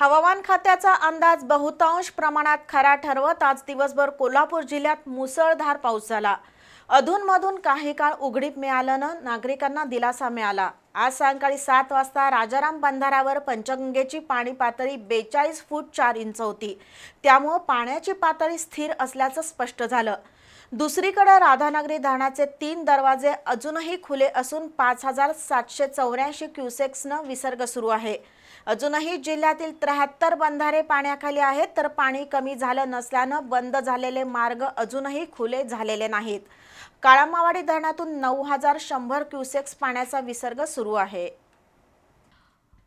हवामान खात्याचा अंदाज बहुतांश प्रमाणात खरा ठरवत आज दिवसभर कोल्हापूर जिल्ह्यात मुसळधार पाऊस झाला. अधूनमधून काही काळ उघडीप मिळाल्यानं नागरिकांना दिलासा मिळाला. आज सायंकाळी सात वाजता राजाराम बंधारावर पंचगंगेची पाणी पातळी बेचाळीस फूट चार इंच होती. त्यामुळं पाण्याची पातळी स्थिर असल्याचं स्पष्ट झालं. दुसरीकडे राधानगरी धरणाचे तीन दरवाजे अजूनही खुले असून पाच हजार सातशे चौऱ्याऐंशी क्युसेक्सनं विसर्ग सुरू आहे. अजूनही जिल्ह्यातील त्र्याहत्तर बंधारे पाण्याखाली आहेत तर पाणी कमी झालं नसल्यानं बंद झालेले मार्ग अजूनही खुले झालेले नाहीत. काळामावाडी धरणातून नऊ हजार शंभर क्युसेक्स पाण्याचा विसर्ग सुरू आहे.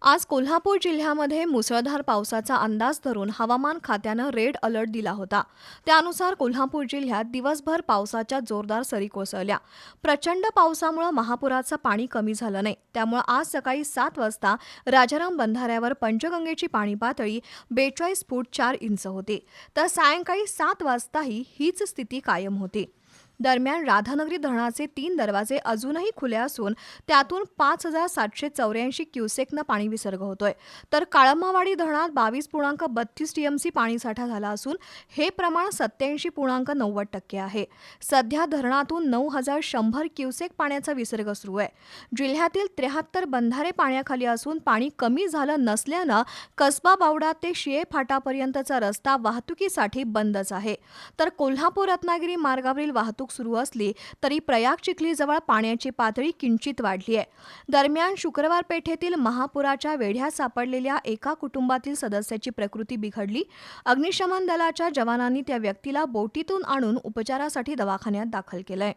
आज कोल्हापूर जिल्ह्यामध्ये मुसळधार पावसाचा अंदाज धरून हवामान खात्यानं रेड अलर्ट दिला होता. त्यानुसार कोल्हापूर जिल्ह्यात दिवसभर पावसाच्या जोरदार सरी कोसळल्या. प्रचंड पावसामुळे महापुराचं पाणी कमी झालं नाही. त्यामुळे आज सकाळी सात वाजता राजाराम बंधाऱ्यावर पंचगंगेची पाणी पातळी बेचाळीस फूट चार इंच होती. तर सायंकाळी सात वाजताही हीच स्थिती कायम होती. दरम्यान राधानगरी धरणाचे तीन दरवाजे अजूनही खुले असून त्यातून पाच हजार सातशे चौऱ्याऐंशी क्युसेकनं पाणी विसर्ग होतोय. तर काळमावाडी धरणात बावीस पूर्णांक बत्तीस टीएमसी पाणीसाठा झाला असून हे प्रमाण सत्याऐंशी पूर्णांक नव्वद टक्के आहे. सध्या धरणातून नऊ हजार शंभर क्युसेक पाण्याचा विसर्ग सुरू आहे. जिल्ह्यातील त्र्याहत्तर बंधारे पाण्याखाली असून पाणी कमी झालं नसल्यानं कसबा बावडा ते शिये फाटापर्यंतचा रस्ता वाहतुकीसाठी बंदच आहे. तर कोल्हापूर रत्नागिरी मार्गावरील वाहतूक वाहतूक सुरू असली तरी प्रयाग चिखलीजवळ पाण्याची पातळी किंचित वाढली आहे. दरम्यान शुक्रवार पेठेतील महापुराच्या वेढ्यात सापडलेल्या एका कुटुंबातील सदस्याची प्रकृती बिघडली. अग्निशमन दलाच्या जवानांनी त्या व्यक्तीला बोटीतून आणून उपचारासाठी दवाखान्यात दाखल केलंय.